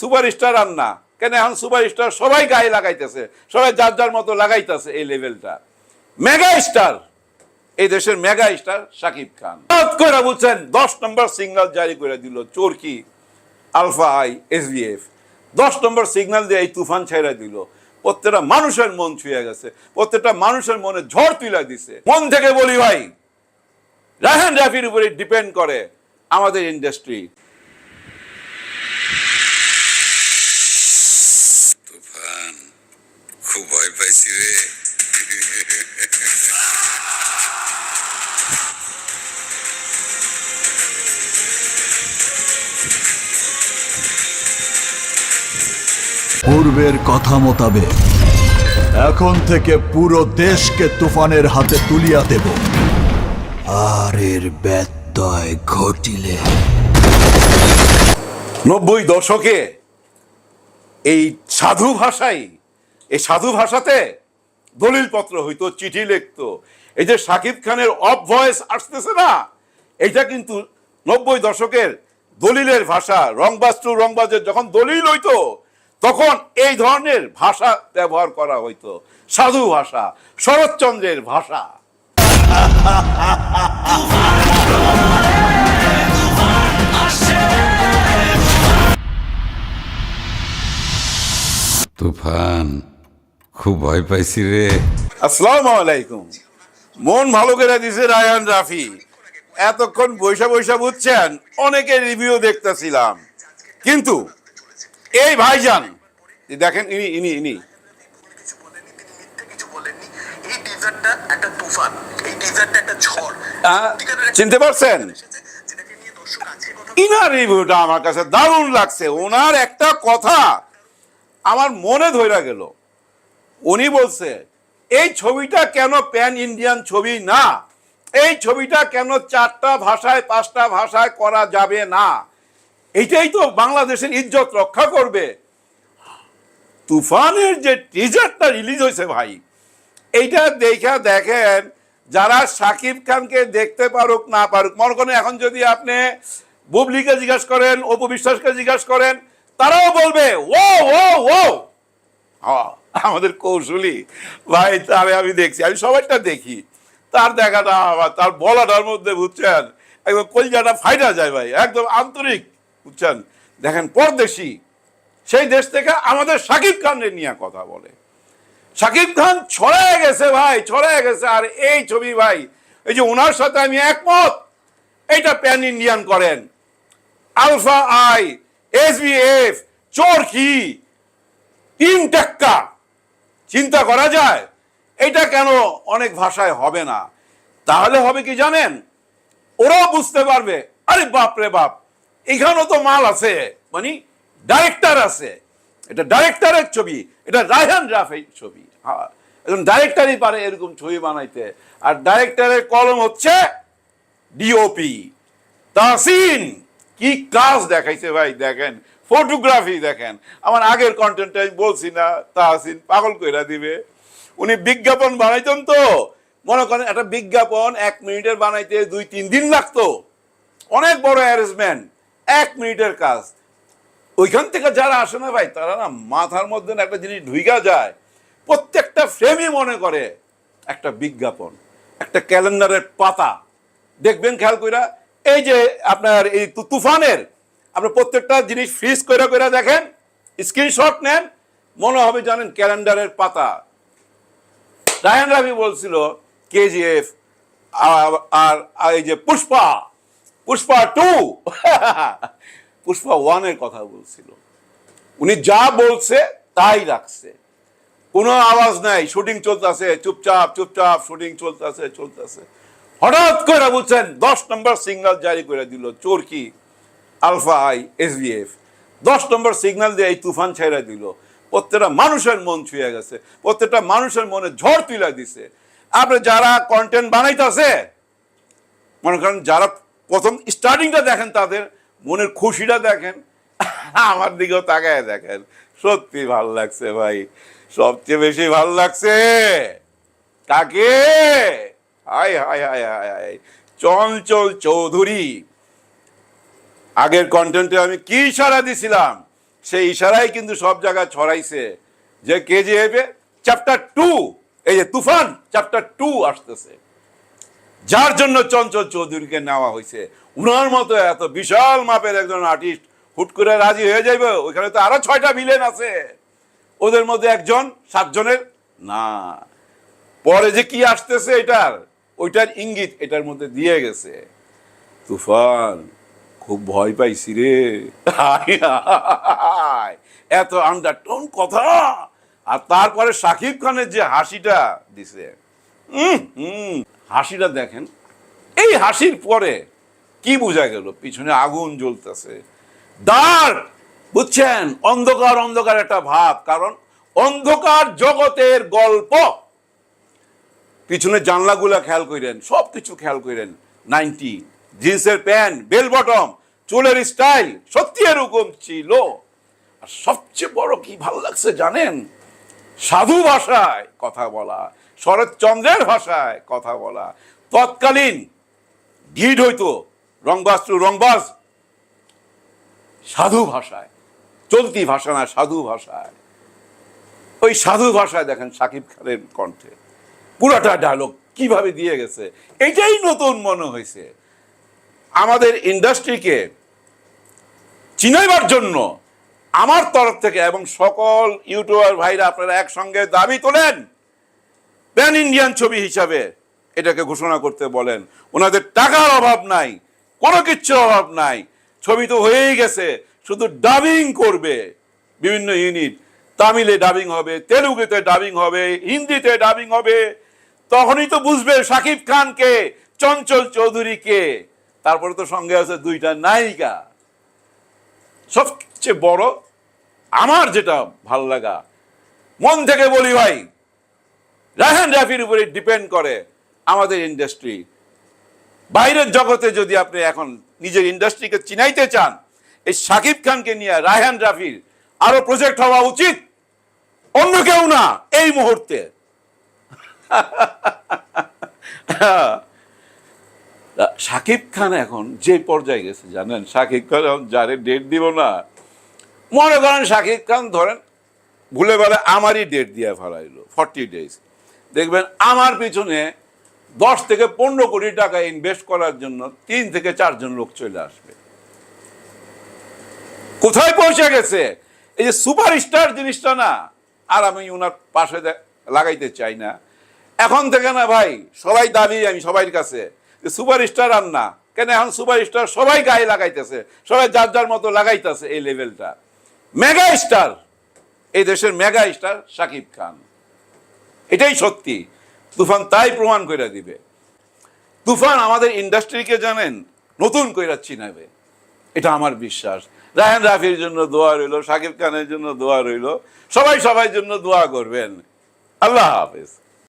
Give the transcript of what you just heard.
Superstar আর না। কেন এখন সুপারস্টার সবাই গায়ে লাগাইতেছে, সবাই যার যার মতো লাগাইতেছে এই লেভেলটা। মেগা স্টার এই দেশের মেগা স্টার শাকিব খান। করে বুঝছেন দশ নম্বর সিগন্যাল জারি করে দিল চোরকি, আলফা আই এসবিএফ দশ নম্বর সিগন্যাল দিয়ে এই তুফান ছেড়ে দিল। প্রত্যেকটা মানুষের মন ছুঁয়ে গেছে, প্রত্যেকটা মানুষের মনে ঝড় তুলে দিছে। মন থেকে বলি ভাই রাহান রাফির উপরে ডিপেন্ড করে আমাদের ইন্ডাস্ট্রি তুফান খুব পাইছি রে পূর্বের কথা মোতাবেক এখন থেকে পুরো দেশকে তুফানের হাতে তুলিয়া দেব। আর এর ব্যত্যয় ঘটিলে। নব্বই দশকে এই সাধু ভাষাই এই সাধু ভাষাতে দলিলপত্র হইতো, চিঠি লিখতো। এই যে সাকিব খানের অফ ভয়েস আসতেছে না এটা কিন্তু নব্বই দশকের দলিলের ভাষা, রংবাজ টু রংবাজের যখন দলিল হইতো, তখন এই ধরনের ভাষা ব্যবহার করা হইতো, সাধু ভাষা, শরৎচন্দ্রের ভাষা। তুফান। খুব ভয় পাইছি রে। আসসালামু আলাইকুম। মন ভালো করে দিছে রায়ান রাফি। এতক্ষণ বৈশা বৈশা বুঝছেন অনেকে রিভিউ দেখতেছিলাম। কিন্তু এই ভাইজান দেখেন, ইনি ইনি ইনি। চিনতে পারছেন? ইনার রিভিউটা আমার কাছে দারুণ লাগছে। ওনার একটা কথা আমার মনে ধইরা গেল। উনি বলছে, এই ছবিটা কেন প্যান ইন্ডিয়ান ছবি না? এই ছবিটা কেন চারটা ভাষায়, পাঁচটা ভাষায় করা যাবে না? এটাই তো বাংলাদেশের ইজ্জত রক্ষা করবে। তুফানের যে টিজারটা রিলিজ হয়েছে ভাই, এইটা দেখা দেখেন, যারা সাকিব খানকে দেখতে পারুক না পারুক, মনে করেন এখন যদি আপনি বুবলিকে জিজ্ঞাসা করেন, অপু বিশ্বাসকে জিজ্ঞাসা করেন, তারাও বলবে ও ও ও আমাদের কৌশলী। ভাই, তারে আমি দেখছি। আমি সবাইটা দেখি। তার দেখাটা আবার, তার বলাটার মধ্যে, বুঝছেন? একদম কলজাটা ফাইটা যায় ভাই, একদম আন্তরিক, বুঝছেন? দেখেন, পরদেশি। সেই দেশ থেকে আমাদের সাকিব খানের নিয়ে কথা বলে। সাকিব খান ছড়ায় গেছে ভাই, ছড়ায় গেছে। আর এই ছবি ভাই, এই যে ওনার সাথে আমি একমত। এইটা প্যান ইন্ডিয়ান করেন। Alpha I, S B F Chorki তিন টেক্কা। চিন্তা করা যায়, এটা কেন অনেক ভাষায় হবে না? তাহলে হবে কি জানেন? ওরাও বুঝতে পারবে, আরে বাপ রে বাপ, এখানেও তো মাল আছে মানে ডাইরেক্টর আছে। এটা ডাইরেক্টরের ছবি, এটা রায়হান রাফের ছবি। হ্যাঁ এখন ডাইরেক্টরই পারে এরকম ছবি বানাইতে। আর ডাইরেক্টরের কলম হচ্ছে ডিওপি তাসিন কি কাজ দেখাইছে ভাই, দেখেন। ফটোগ্রাফি দেখেন। আমার আগের কন্টেন্টে আমি বলছি না, তাহসিন পাগল কইরা দিবে। উনি বিজ্ঞাপন বানাইতেন তো। মনে করেন একটা বিজ্ঞাপন এক মিনিটের বানাইতে দুই তিন দিন লাগতো। অনেক বড় অ্যারেঞ্জমেন্ট এক মিনিটের কাজ। ওইখান থেকে যারা আসে না ভাই, তারা না মাথার মধ্যে একটা জিনিস ঢুইকা যায়। প্রত্যেকটা ফ্রেমই মনে করে একটা বিজ্ঞাপন, একটা ক্যালেন্ডারের পাতা। দেখবেন খেয়াল কইরা, এই যে আপনার এই তুফানের আপনার প্রত্যেকটা জিনিস ফ্রিজ করে করে দেখেন স্ক্রিনশট নেন, মনে হবে জানেন ক্যালেন্ডারের পাতা। রায়ন রাবি বলছিল কেজিএফ আর এই যে পুষ্পা পুষ্পা টু পুষ্পা ওয়ানের কথা বলছিল। উনি যা বলছে, তাই রাখছে। কোনো আওয়াজ নাই শুটিং চলতেছে, চুপচাপ চুপচাপ শুটিং চলতেছে চলতেছে। হঠাৎ করে বুঝছেন দশ নম্বর সিগন্যাল জারি করে দিল চোরকি আলফা আই এসবিএফ দশ নম্বর সিগন্যাল দিয়ে এই তুফান ছেড়ে দিল। প্রত্যেকটা মানুষের মন ছুঁয়ে গেছে। প্রত্যেকটা মানুষের মনে ঝড় তুলে দিছে। আপনি যারা কন্টেন্ট বানাইতেছে, মনে করেন যারা প্রথম স্টার্টিংটা দেখেন তাদের, মনের খুশিটা দেখেন, আমার দিকেও তাকায় দেখেন। সত্যি ভালো লাগছে ভাই। সবচেয়ে বেশি ভালো লাগছে কাকে? হায় হায় হায় হায় হায়। চঞ্চল চৌধুরী। আগের কন্টেন্টে আমি কি সারা দিছিলাম? সেই ইশারাই কিন্তু সব জায়গায় ছড়াইছে। যে কেজিএফ চ্যাপ্টার টু এই যে তুফান চ্যাপ্টার টু আসতেছে। যার জন্য চঞ্চল চৌধুরীকে নেওয়া হয়েছে উনার মতো এত বিশাল মাপের একজন আর্টিস্ট হুট করে রাজি হয়ে যাইবে? ওইখানে তো আরও ছয়টা ভিলেন আছে। ওদের মধ্যে একজন, সাতজনের? না। পরে যে কি আসতেছে এটার? ওইটার ইঙ্গিত এটার মধ্যে দিয়ে গেছে। তুফান। খুব ভয় পাইছি রে। এত আন্ডারটোন কথা। আর তারপরে সাকিব খানের যে হাসিটা দিছে। হুম, হাসিটা দেখেন। এই হাসির পরে কি বোঝা গেল? পিছনে আগুন জ্বলতেছে। দাঁড়! বুঝছেন? অন্ধকার অন্ধকার একটা ভাব। কারণ অন্ধকার জগতের গল্প। পিছনে জানলাগুলা খেয়াল করেন সব কিছু খেয়াল করেন নাইনটি জিন্সের প্যান্ট, বেল বটম, চুলের স্টাইল সত্যি এরকম ছিল। আর সবচেয়ে বড় কি ভালো লাগছে জানেন? সাধু ভাষায় কথা বলা, শরৎচন্দ্রের ভাষায় কথা বলা, তৎকালীন গিড হইতো, রংবাজ টু রংবাজ। সাধু ভাষায়, চলতি ভাষা না, সাধু ভাষায়। ওই সাধু ভাষায় দেখেন সাকিব খানের কণ্ঠে পুরাটা ডায়লগ কীভাবে দিয়ে গেছে, এটাই নতুন মনে হয়েছে আমাদের ইন্ডাস্ট্রিকে চিনাইবার জন্য আমার তরফ থেকে এবং সকল ইউটিউবার ভাইরা আপনারা একসঙ্গে দাবি তোলেন। প্যান ইন্ডিয়ান ছবি হিসাবে এটাকে ঘোষণা করতে বলেন। ওনাদের টাকার অভাব নাই, কোনো কিচ্ছুর অভাব নাই। ছবি তো হয়েই গেছে, শুধু ডাবিং করবে বিভিন্ন ইউনিট তামিলে ডাবিং হবে, তেলুগুতে ডাবিং হবে, হিন্দিতে ডাবিং হবে। তখনই তো বুঝবে শাকিব খানকে, চঞ্চল চৌধুরীকে। তারপরে তো সঙ্গে আছে দুইটা নায়িকা। সবচেয়ে বড় আমার যেটা ভালো লাগা, মন থেকে বলি ভাই, রায়হান রাফির উপরে ডিপেন্ড করে আমাদের ইন্ডাস্ট্রি বাইরের জগতে যদি আপনি এখন নিজের ইন্ডাস্ট্রিকে চিনাইতে চান, এই শাকিব খানকে নিয়ে রায়হান রাফির আরও প্রজেক্ট হওয়া উচিত, অন্য কেউ না, এই মুহূর্তে। শাকিব খান এখন যে পর্যায়ে গেছে, জানেন? শাকিব খান এখন যারে ডেট দিব না, মনে করেন শাকিব খান ধরেন, ভুলে বলে আমারই ডেট দিয়ে ফেলাইলো ফর্টি ডেজ দেখবেন আমার পিছনে দশ থেকে পনেরো কোটি টাকা ইনভেস্ট করার জন্য তিন থেকে চারজন লোক চলে আসবে। কোথায় পৌঁছে গেছে? এই যে সুপারস্টার জিনিসটা না, আর আমি ওনার পাশে লাগাইতে চাই না। এখন থেকে না ভাই, সবাই দাবি আমি সবাই কাছে। সুপারস্টার আর না। কেন এখন সুপারস্টার সবাই গায়ে লাগাইতেছে, সবাই যার যার মতো লাগাইতেছে এই লেভেলটা। মেগা স্টার, এই দেশের মেগা স্টার শাকিব খান। এটাই সত্যি। তুফান তাই প্রমাণ করে দিবে। তুফান আমাদের ইন্ডাস্ট্রিকে জানেন, নতুন কইরা চিনাবে। এটা আমার বিশ্বাস। রায়হান রাফির জন্য দোয়া রইল, শাকিব খানের জন্য দোয়া রইল। সবাই সবাই জন্য দোয়া করবেন। আল্লাহ হাফেজ।